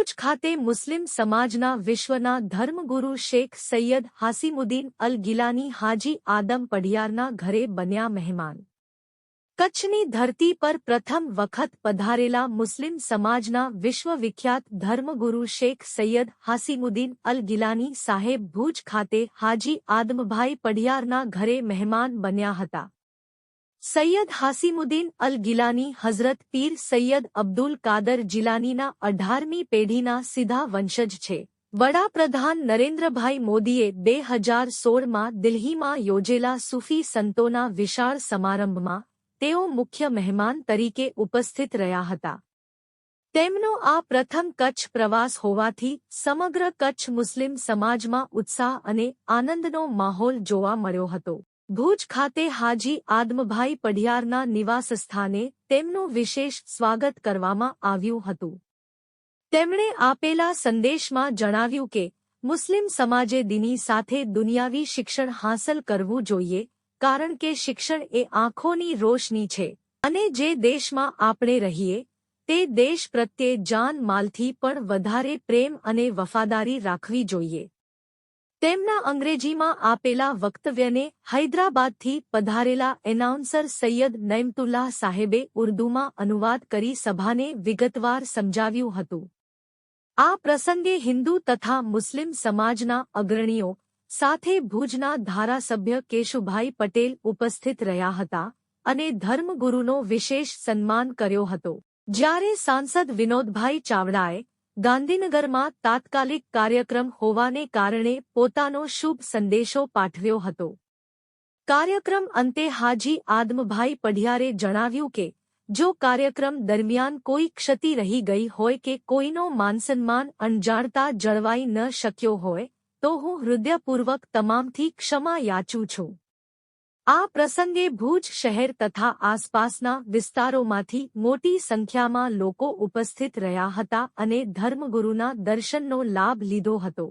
ભુજ ખાતે મુસ્લિમ સમાજના વિશ્વના ધર્મગુરુ શેખ સૈયદ હાસિમુદ્દીન અલ ગિલાની હાજી આદમ પઢિયારના ઘરે બન્યા મહેમાન. કચ્છની ધરતી પર પ્રથમ વખત પધારેલા મુસ્લિમ સમાજના વિશ્વવિખ્યાત ધર્મગુરુ શેખ સૈયદ હાસિમુદ્દીન અલ ગિલાની સાહેબ ભુજ ખાતે હાજી આદમભાઈ પઢિયારના ઘરે મહેમાન બન્યા હતા. સૈયદ હાસિમુદ્દીન અલ ગિલાની હઝરત પીર સૈયદ અબ્દુલ કાદર જિલાનીના અઢારમી પેઢીના સીધા વંશજ છે. વડાપ્રધાન નરેન્દ્રભાઈ મોદીએ બે હજાર સોળમાં દિલ્હીમાં યોજેલા સૂફી સંતોના વિશાળ સમારંભમાં તેઓ મુખ્ય મહેમાન તરીકે ઉપસ્થિત રહ્યા હતા. તેમનો આ પ્રથમ કચ્છ પ્રવાસ હોવાથી સમગ્ર કચ્છ મુસ્લિમ સમાજમાં ઉત્સાહ અને આનંદનો માહોલ જોવા મળ્યો હતો. ભુજ ખાતે હાજી આદમભાઈ પઢિયારના નિવાસસ્થાને તેમનું વિશેષ સ્વાગત કરવામાં આવ્યું હતું. તેમણે આપેલા સંદેશમાં જણાવ્યું કે, મુસ્લિમ સમાજે દિની સાથે દુનિયાવી શિક્ષણ હાંસલ કરવું જોઈએ, કારણ કે શિક્ષણ એ આંખોની રોશની છે, અને જે દેશમાં આપણે રહીએ, તે દેશ પ્રત્યે જાન માલથી પણ વધારે પ્રેમ અને વફાદારી રાખવી જોઈએ. તેમના અંગ્રેજીમાં આપેલા વક્તવ્યને હૈદરાબાદથી પધારેલા એનાઉન્સર સૈયદ નૈમતુલ્લાહ સાહેબે ઉર્દુમાં અનુવાદ કરી સભાને વિગતવાર સમજાવ્યું હતું. આ પ્રસંગે હિન્દુ તથા મુસ્લિમ સમાજના અગ્રણીઓ સાથે ભુજના ધારાસભ્ય કેશુભાઈ પટેલ ઉપસ્થિત રહ્યા હતા અને ધર્મગુરુનો વિશેષ સન્માન કર્યો હતો. જ્યારે સાંસદ વિનોદભાઈ ચાવડાએ ગાંધીનગરમાં તાત્કાલિક કાર્યક્રમ હોવાને કારણે પોતાનો શુભ સંદેશો પાઠવ્યો હતો. કાર્યક્રમ અંતે હાજી આદમભાઈ પઢિયારે જણાવ્યું કે, જો કાર્યક્રમ દરમિયાન કોઈ ક્ષતિ રહી ગઈ હોય કે કોઈનો માનસન્માન અણજાણતા જળવાઈ ન શક્યો હોય, તો હું હૃદયપૂર્વક તમામથી ક્ષમા યાચું છું. આ પ્રસંગે ભુજ શહેર તથા આસપાસના વિસ્તારોમાંથી મોટી સંખ્યામાં લોકો ઉપસ્થિત રહ્યા હતા અને ધર્મગુરુના દર્શનનો લાભ લીધો હતો.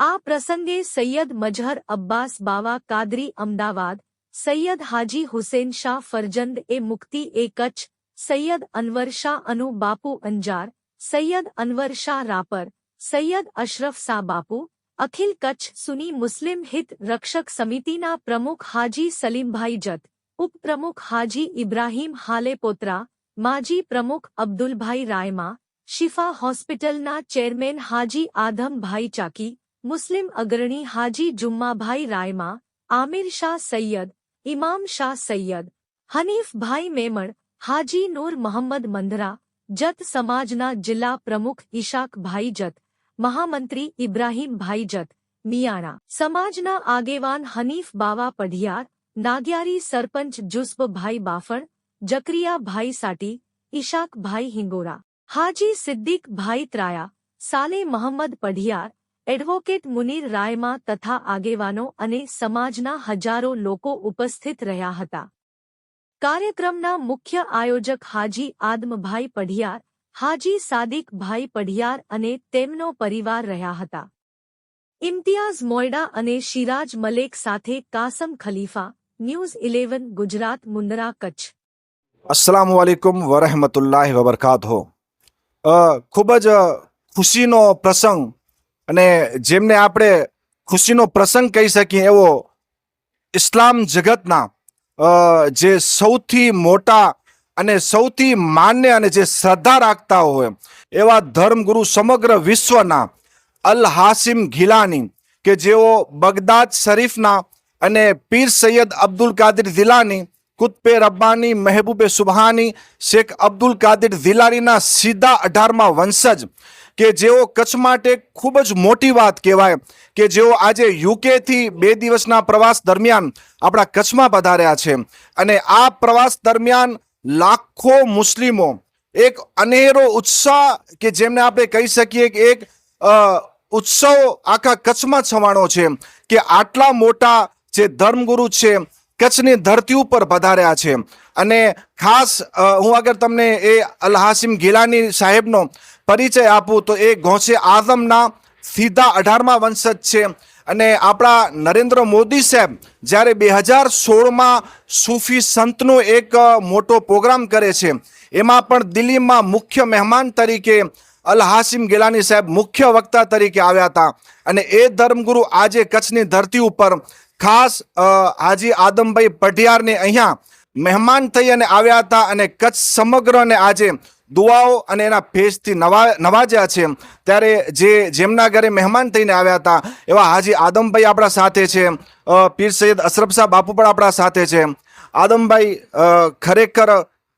આ પ્રસંગે સૈયદ મજહર અબ્બાસ બાવા કાદરી અમદાવાદ, સૈયદ હાજી હુસેન શાહ ફરજંદ એ મુક્તિ એ કચ્છ, સૈયદ અનવર શાહ અનુ બાપુ અંજાર, સૈયદ અનવર શાહ રાપર, સૈયદ અશરફ શાહ બાપુ અખિલ કચ્છ સુની મુસ્લિમ હિત રક્ષક સમિતિના પ્રમુખ હાજી સલીમભાઈ જત ઉપપ્રમુખ હાજી ઇબ્રાહીમ હાલેપોત્રા માજી પ્રમુખ અબ્દુલભાઈ રાયમા શિફા હોસ્પિટલના ચેરમેન હાજી આધમભાઈ ચાકી મુસ્લિમ અગ્રણી હાજી જુમ્માભાઈ રાયમા આમિર શાહ સૈયદ ઇમામ શાહ સૈયદ હનીફભાઈ મેમણ હાજી નૂર મહમ્મદ મંદરા જત સમાજના જિલ્લા પ્રમુખ ઈશાકભાઈ જત મહામંત્રી ઇબ્રાહીમભાઈ જત, મિયાણા. સમાજના આગેવાન હનીફ બાવા પઢિયાર, નાગ્યારી સરપંચ જુસ્બભાઈ બાફણ, જકરિયાભાઈ સાટી, ઈશાકભાઈ હિંગોરા. હાજી સિદ્દીકભાઈ ત્રાયા, સાલે મહમ્મદ પઢિયાર, એડવોકેટ મુનીર રાયમા તથા આગેવાનો અને સમાજના હજારો લોકો ઉપસ્થિત રહ્યા હતા. કાર્યક્રમના મુખ્ય આયોજક હાજી આદમભાઈ પઢિયાર હાજી સાદિક ભાઈ પઢિયાર અને તેમનો પરિવાર રહ્યા હતા. ઇમ્તિયાઝ મોયડા અને શિરાજ મલેક સાથે કાસમ ખલીફા, ન્યૂઝ ઇલેવન, ગુજરાત મુંદરા કચ્છ. અસલામ વાલેકુમ વરહમતુલ્લાહ વબરકાતહો. ખૂબ જ ખુશીનો પ્રસંગ અને જેમને આપણે ખુશીનો પ્રસંગ કહી શકીએ એવો ઇસ્લામ જગતના જે સૌથી મોટા અને સૌથી માન્ય અને જે શ્રદ્ધા રાખતા હોય એવા ધર્મગુરુ સમગ્ર વિશ્વના અલ હાસિમ ગિલાની કે જેઓ બગદાદ શરીફના અને પીર સૈયદ અબ્દુલ કાદિર દિલાની કુતબે રબ્બાની, મહેબૂબે સુબહાની, શેખ અબ્દુલ કાદિર દિલારીના સીધા અઢારમાં વંશજ કે જેઓ કચ્છ માટે ખૂબ જ મોટી વાત કહેવાય કે જેઓ આજે યુકેથી બે દિવસના પ્રવાસ દરમિયાન આપણા કચ્છમાં પધાર્યા છે. અને આ પ્રવાસ દરમિયાન લાખો મુસ્લિમો એક અનેરો ઉત્સાહ કે જેમને આપણે કહી શકીએ કે એક ઉત્સવ આખા કચ્છમાં છવાણો છે કે આટલા મોટા જે ધર્મગુરુ છે કચ્છની ધરતી ઉપર પધાર્યા છે. અને ખાસ હું અગર તમને એ અલહાસિમ ગિલાની સાહેબનો પરિચય આપું તો એ ગોસે આઝમના સીધા અઢારમા વંશજ છે. અને આપણા નરેન્દ્ર મોદી સાહેબ જ્યારે બે હજાર સોળમાં સૂફી સંતનો એક મોટો પ્રોગ્રામ કરે છે, એમાં પણ દિલ્હીમાં મુખ્ય મહેમાન તરીકે અલ હાસિમ ગેલાની સાહેબ મુખ્ય વક્તા તરીકે આવ્યા હતા. અને એ ધર્મગુરુ આજે કચ્છની ધરતી ઉપર ખાસ હાજી આદમભાઈ પઢિયારને અહીંયા મહેમાન થઈ અને આવ્યા હતા અને કચ્છ સમગ્રને આજે દુઆઓ અને એના ભેજથી નવા નવાજ્યા છે. ત્યારે જે જેમના ઘરે મહેમાન થઈને આવ્યા હતા, એવા હાજી આદમભાઈ આપણા સાથે છે. પીર સૈયદ અશરફ સાહેબ બાપુ પણ આપણા સાથે છે. આદમભાઈ ખરેખર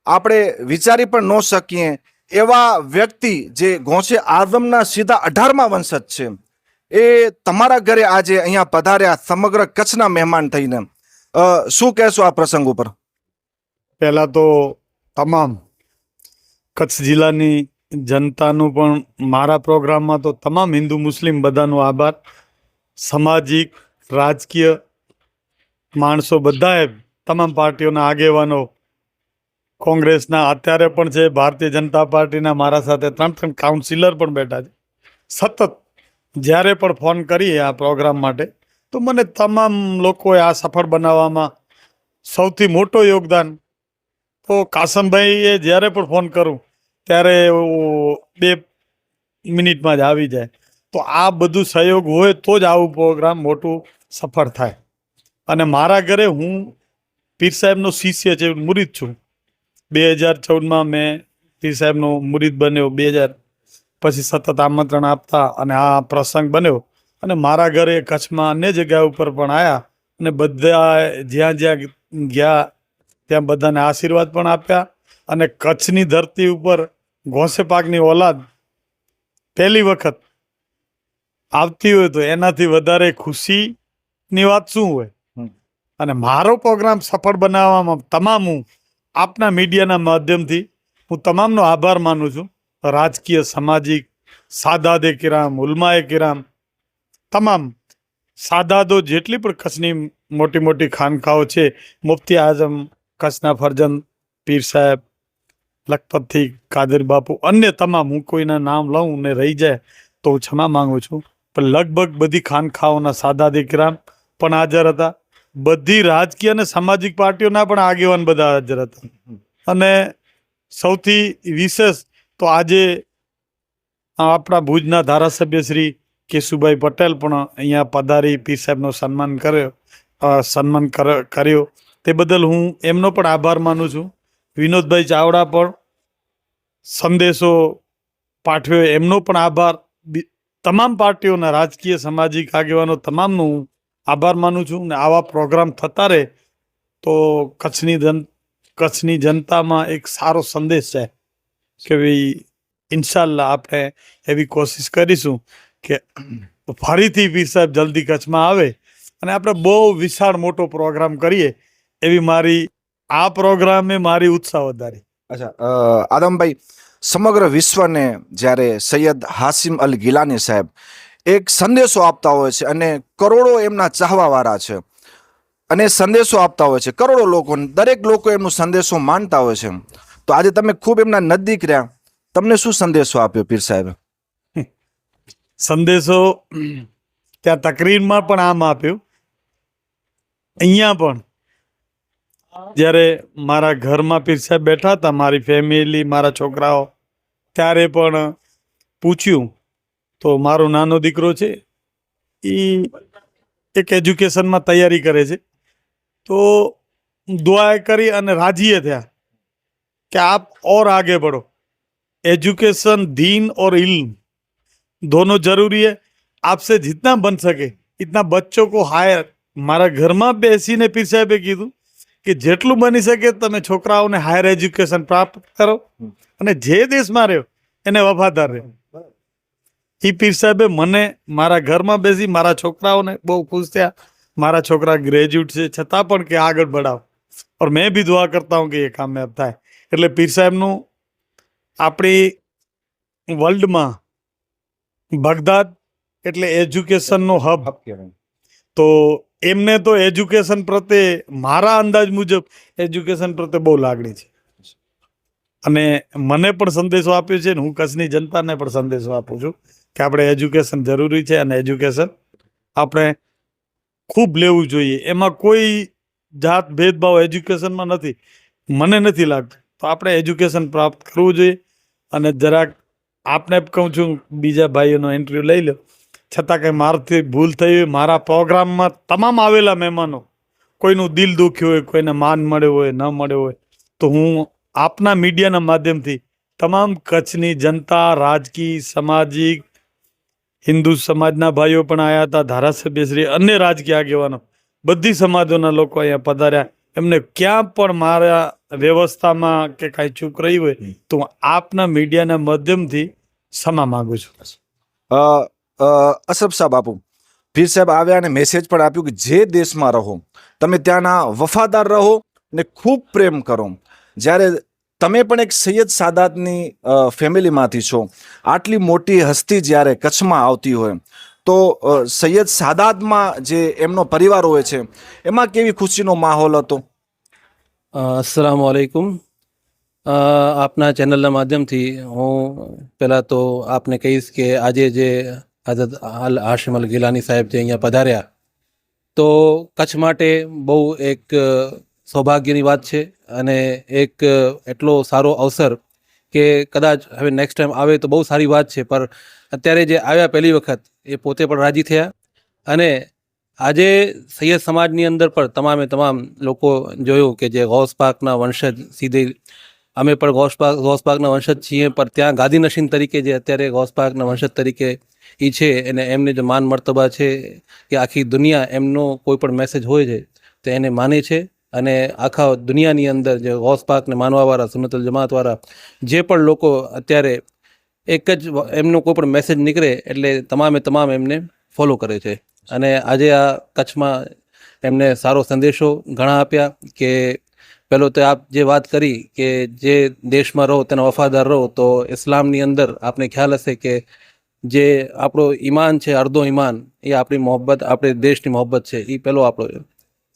આપણે વિચારી પણ ન શકીએ એવા વ્યક્તિ જે ઘોંસે આદમના સીધા અઢારમા વંશજ છે. એ તમારા ઘરે આજે અહીંયા પધાર્યા સમગ્ર કચ્છના મહેમાન થઈને. શું કહેશો આ પ્રસંગ ઉપર? પહેલાં તો તમામ કચ્છ જિલ્લાની જનતાનું પણ મારા પ્રોગ્રામમાં તો તમામ હિન્દુ મુસ્લિમ બધાનો આભાર. સામાજિક, રાજકીય માણસો બધાએ તમામ પાર્ટીઓના આગેવાનો, કોંગ્રેસના અત્યારે પણ છે, ભારતીય જનતા પાર્ટીના મારા સાથે ત્રણ ત્રણ કાઉન્સિલર પણ બેઠા છે. સતત જ્યારે પણ ફોન કરીએ આ પ્રોગ્રામ માટે, તો મને તમામ લોકોએ આ સફળ બનાવવામાં સૌથી મોટો યોગદાન. તો કાસમભાઈએ જ્યારે પણ ફોન કરું ત્યારે બે મિનિટમાં જ આવી જાય. તો આ બધું સહયોગ હોય તો જ આવું પ્રોગ્રામ મોટું સફળ થાય. અને મારા ઘરે હું પીર સાહેબનો શિષ્ય છે, મુરીદ છું. બે હજાર ચૌદમાં મેં પીર સાહેબનો મુરીદ બન્યો. બે હજાર પછી સતત આમંત્રણ આપતા અને આ પ્રસંગ બન્યો. અને મારા ઘરે કચ્છમાં અન્ય જગ્યા ઉપર પણ આવ્યા અને બધા જ્યાં જ્યાં ગયા, ત્યાં બધાને આશીર્વાદ પણ આપ્યા અને કચ્છની ધરતી ઉપર ઘોંસે પાકની ઓલાદ પહેલી વખત આવતી હોય તો એનાથી વધારે ખુશીની વાત શું હોય? અને મારો પ્રોગ્રામ સફળ બનાવવામાં તમામ હું આપના મીડિયાના માધ્યમથી હું તમામનો આભાર માનું છું. રાજકીય સામાજિક સાદાદે કિરામ ઉલમાએ કિરામ તમામ સાદાદો જેટલી પણ કચ્છની મોટી મોટી ખાનખાઓ છે મુફ્તી આઝમ કચ્છના ફરજન પીર સાહેબ લખપતથી કાદર બાપુ અન્ય તમામ, હું કોઈના નામ લઉં ને રહી જાય તો હું ક્ષમા માંગુ છું. પણ લગભગ બધી ખાનખાઓના સાદા દીકરા પણ હાજર હતા. બધી રાજકીય અને સામાજિક પાર્ટીઓના પણ આગેવાન બધા હાજર હતા. અને સૌથી વિશેષ તો આજે આપણા ભુજના ધારાસભ્ય શ્રી કેશુભાઈ પટેલ પણ અહીંયા પધારી પીર સાહેબનો સન્માન કર્યો સન્માન કર- કર્યો. તે બદલ હું એમનો પણ આભાર માનું છું. વિનોદભાઈ ચાવડા પણ સંદેશો પાઠવ્યો. એમનો પણ આભાર. તમામ પાર્ટીઓના રાજકીય સામાજિક આગેવાનો, તમામનો હું આભાર માનું છું ને આવા પ્રોગ્રામ થતા રહે તો કચ્છની જન, કચ્છની જનતામાં એક સારો સંદેશ છે કે ભાઈ ઇન્શાલ્લાહ આપણે એવી કોશિશ કરીશું કે ફરીથી પીર સાહેબ જલ્દી કચ્છમાં આવે અને આપણે બહુ વિશાળ મોટો પ્રોગ્રામ કરીએ એવી મારી આ પ્રોગ્રામે મારી ઉત્સાહ વધારી. અચ્છા આદમભાઈ સમગ્ર વિશ્વને જ્યારે સૈયદ હાસિમ અલ ગિલાની સાહેબ એક સંદેશો આપતા હોય છે અને કરોડો એમના ચાહવાવાળા છે અને સંદેશો આપતા હોય છે કરોડો લોકો દરેક લોકો એમનો સંદેશો માનતા હોય છે તો આજે તમે ખૂબ એમના નજીક રહ્યા. તમને શું સંદેશો આપ્યો પીર સાહેબ? સંદેશો ત્યાં તકરીરમાં પણ આમ આપ્યું. અહીંયા પણ જ્યારે મારા ઘરમાં પીર સાહેબ બેઠા હતા મારી ફેમિલી મારા છોકરાઓ ત્યારે પણ પૂછ્યું તો મારો નાનો દીકરો છે એ એક એજ્યુકેશનમાં તૈયારી કરે છે તો દુઆ કરી અને રાજીએ થયા કે આપ ઓર આગે बढ़ो एजुकेशन दीन और इल्म दोनों जरूरी है आपसे जितना बन सके इतना बच्चों को हायर મારા ઘરમાં બેસીને પીર સાહેબે કીધું કે જેટલું બની શકે તમે છોકરાઓને હાયર એજ્યુકેશન પ્રાપ્ત કરો અને જે દેશમાં રહ્યો એને વફાદાર રહ્યો. એ પીર સાહેબે મને મારા ઘરમાં બેસી મારા છોકરાઓને બહુ ખુશ થયા. મારા છોકરા ગ્રેજ્યુએટ છે છતાં પણ કે આગળ બઢાવ. ઓર મેં બી દુઆ કરતા હું કે એ કામયાબ થાય. એટલે પીર સાહેબનું આપણી વર્લ્ડમાં બગદાદ એટલે એજ્યુકેશનનો હબ કહેવાય. તો એમને તો એજ્યુકેશન પ્રત્યે, મારા અંદાજ મુજબ એજ્યુકેશન પ્રત્યે બહુ લાગણી છે. અને મને પણ સંદેશો આપ્યો છે ને હું કચ્છની જનતાને પણ સંદેશો આપું છું કે આપણે એજ્યુકેશન જરૂરી છે અને એજ્યુકેશન આપણે ખૂબ લેવું જોઈએ. એમાં કોઈ જાત ભેદભાવ એજ્યુકેશનમાં નથી. મને નથી લાગતું. તો આપણે એજ્યુકેશન પ્રાપ્ત કરવું જોઈએ અને જરાક આપને કહું છું, બીજા ભાઈઓનો ઇન્ટરવ્યૂ લઈ લો. છતાં કંઈ મારથી ભૂલ થઈ હોય મારા પ્રોગ્રામમાં તમામ આવેલા મહેમાનો કોઈનું દિલ દુખ્યું હોય કોઈને માન મળ્યો હોય ન મળ્યો હોય તો હું આપના મીડિયાના માધ્યમથી તમામ કચ્છની જનતા રાજકીય સામાજિક હિન્દુ સમાજના ભાઈઓ પણ આવ્યા હતા ધારાસભ્યશ્રી અન્ય રાજકીય આગેવાનો બધી સમાજોના લોકો અહીંયા પધાર્યા. એમને ક્યાં પણ મારા વ્યવસ્થામાં કે કાંઈ ચૂક રહી હોય તો હું આપના મીડિયાના માધ્યમથી ક્ષમા માગું છું. અ, અ, અશરફ સાહેબ આપું. પીર સાહેબ આવ્યા અને મેસેજ પણ આપ્યું કે જે દેશમાં રહો તમે ત્યાંના વફાદાર રહો ને ખૂબ પ્રેમ કરો. જ્યારે તમે પણ એક સૈયદ સાદાતની ફેમિલીમાંથી છો આટલી મોટી હસ્તી જ્યારે કચ્છમાં આવતી હોય તો સૈયદ સાદાતમાં જે એમનો પરિવાર હોય છે એમાં કેવી ખુશીનો માહોલ હતો? અસલામ વાલેકુમ આપના ચેનલના માધ્યમથી હું પહેલાં તો આપને કહીશ કે આજે જે હઝરત અલ હાશિમ અલ ગિલાની સાહેબ જે અહીંયા પધાર્યા, તો કચ્છ માટે બહુ એક સૌભાગ્યની વાત છે અને એક એટલો સારો અવસર કે કદાચ હવે નેક્સ્ટ ટાઈમ આવે તો બહુ સારી વાત છે, પર અત્યારે જે આવ્યા પહેલી વખત એ પોતે પણ રાજી થયા અને આજે સૈયદ સમાજની અંદર પણ તમામે તમામ લોકો જોયું કે જે ગૌસ પાકના વંશજ સીધે, અમે પણ ગૌસ પાક ગૌસ પાકના વંશજ છીએ, પણ ત્યાં ગાદી નશીન તરીકે જે અત્યારે ગૌસ પાકના વંશજ તરીકે એ છે અને એમને જે માન મર્તબા છે કે આખી દુનિયા એમનો કોઈ પણ મેસેજ હોય છે, તો એને માને છે અને આખા દુનિયાની અંદર જે ગૌસ પાકને માનવાવાળા સુનતલ જમાતવાળા, જે પણ લોકો અત્યારે એક જ એમનો કોઈ પણ મેસેજ નીકળે એટલે તમામે તમામ એમને ફોલો કરે છે. અને આજે આ કચ્છમાં એમને સારો સંદેશો ઘણા આપ્યા કે પહેલો તો આપ જે વાત કરી કે જે દેશમાં રહો, તેના વફાદાર રહો, તો ઇસ્લામની અંદર આપને ખ્યાલ હશે કે જે આપણો ઈમાન છે અડધો ઈમાન, એ આપણી મોહબ્બત, આપણે દેશની મોહબ્બત છે એ પહેલો આપણો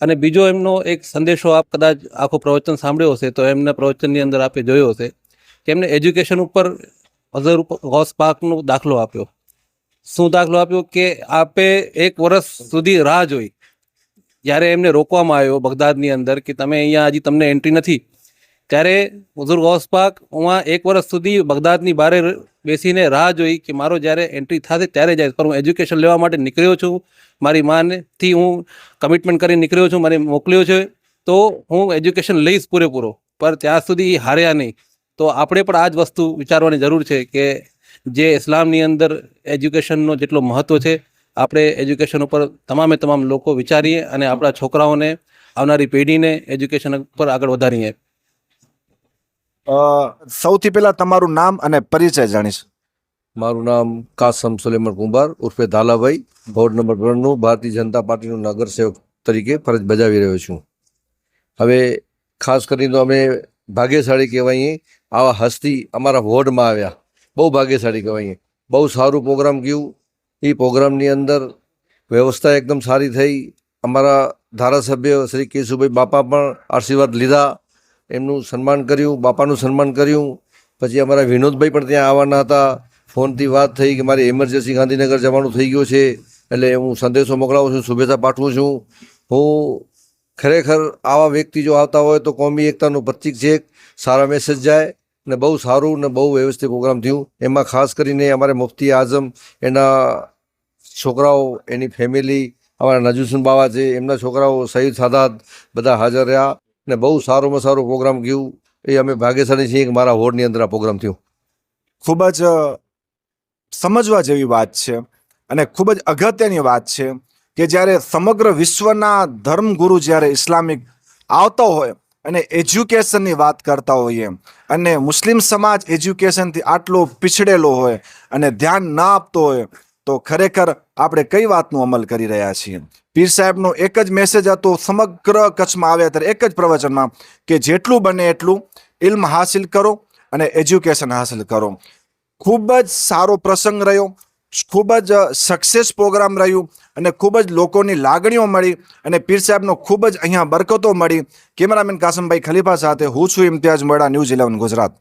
અને બીજો એમનો એક સંદેશો આપ કદાચ આખો પ્રવચન સાંભળ્યો હશે, તો એમના પ્રવચનની અંદર આપે જોયો હશે કે એમને એજ્યુકેશન ઉપર અઝર ગોસ પાકનો દાખલો આપ્યો. શું દાખલો આપ્યો? કે આપે એક વર્ષ સુધી રાહ જોઈ. જ્યારે એમને રોકવામાં આવ્યો બગદાદની અંદર કે તમે અહીંયા હજી તમને એન્ટ્રી નથી. ત્યારે હુઝુર ગૌસ પાક હું એક વર્ષ સુધી બગદાદની બારે બેસીને રાહ જોઈ કે મારો જ્યારે એન્ટ્રી થશે ત્યારે જાય. પણ હું એજ્યુકેશન લેવા માટે નીકળ્યો છું. મારી માનેથી હું કમિટમેન્ટ કરીને નીકળ્યો છું, મને મોકલ્યો છે. તો હું એજ્યુકેશન લઈશ પૂરેપૂરો. પર ત્યાં સુધી એ હાર્યા નહીં. તો આપણે પણ આ જ વસ્તુ વિચારવાની જરૂર છે કે જે ઇસ્લામની અંદર એજ્યુકેશનનો જેટલો મહત્ત્વ છે, આપણે એજ્યુકેશન ઉપર તમામે તમામ લોકો વિચારીએ અને આપણા છોકરાઓને, આવનારી પેઢીને એજ્યુકેશન ઉપર આગળ વધારીએ. સૌથી પહેલા તમારું નામ અને પરિચય જાણીશ. મારું નામ કાસમ સુલેમન કુંભાર ઉર્ફે ધાલાભાઈ, વોર્ડ નંબર ત્રણનું ભારતીય જનતા પાર્ટીનું નગરસેવક તરીકે ફરજ બજાવી રહ્યો છું. હવે ખાસ કરીને અમે ભાગ્યશાળી કહેવાઈએ, આવા હસ્તી અમારા વોર્ડમાં આવ્યા. બહુ ભાગ્યશાળી કહેવાઈએ. બહુ સારું પ્રોગ્રામ ગયું. એ પ્રોગ્રામની અંદર વ્યવસ્થા એકદમ સારી થઈ. અમારા ધારાસભ્ય શ્રી કેશુભાઈ બાપા પણ આશીર્વાદ લીધા. એમનું સન્માન કર્યું, બાપાનું સન્માન કર્યું. પછી અમારા વિનોદભાઈ પણ ત્યાં આવવાના હતા. ફોનથી વાત થઈ કે મારે એમરજન્સી ગાંધીનગર જવાનું થઈ ગયું છે. એટલે હું સંદેશો મોકલાવું છું, શુભેચ્છા પાઠવું છું. હું ખરેખર આવા વ્યક્તિ જો આવતા હોય તો કોમી એકતાનું પ્રતિક છે સારા મેસેજ જાય ને બહુ સારું ને બહુ વ્યવસ્થિત પ્રોગ્રામ થયું. એમાં ખાસ કરીને અમારે મુફ્તી આઝમ, એના છોકરાઓ, એની ફેમિલી અમારા નજુસન બાવા છે, એમના છોકરાઓ સહીદ સાદાત બધા હાજર રહ્યા. ને બહુ સારોમાં સારો પ્રોગ્રામ ગયું. એ અમે ભાગ્યશાળી છીએ કે મારા વોર્ડની અંદર આ પ્રોગ્રામ થયો. ખૂબ જ સમજવા જેવી વાત છે અને ખૂબ જ અગત્યની વાત છે કે જ્યારે સમગ્ર વિશ્વના ધર્મગુરુ જ્યારે ઇસ્લામિક આવતા હોય અને એજ્યુકેશનની વાત કરતા હોઈએ અને મુસ્લિમ સમાજ એજ્યુકેશનથી આટલો પીછડેલો હોય અને ધ્યાન ના આપતો હોય તો ખરેખર આપણે કઈ વાતનો અમલ કરી રહ્યા છીએ? પીર સાહેબનો એક જ મેસેજ હતો, સમગ્ર કચ્છમાં આવ્યા ત્યારે એક જ પ્રવચનમાં કે જેટલું બને એટલું ઇલ્મ હાસિલ કરો અને એજ્યુકેશન હાસિલ કરો. ખૂબ જ સારો પ્રસંગ રહ્યો, ખૂબ જ સક્સેસ પ્રોગ્રામ રહ્યું અને ખૂબ જ લોકોની લાગણીઓ મળી અને પીર સાહેબનો ખૂબ જ અહીંયા બરકતો મળી. કેમેરામેન કાસમભાઈ ખલીફા સાથે હું છું ઇમ્તિયાજ મોડા, ન્યૂઝ ઇલેવન ગુજરાત.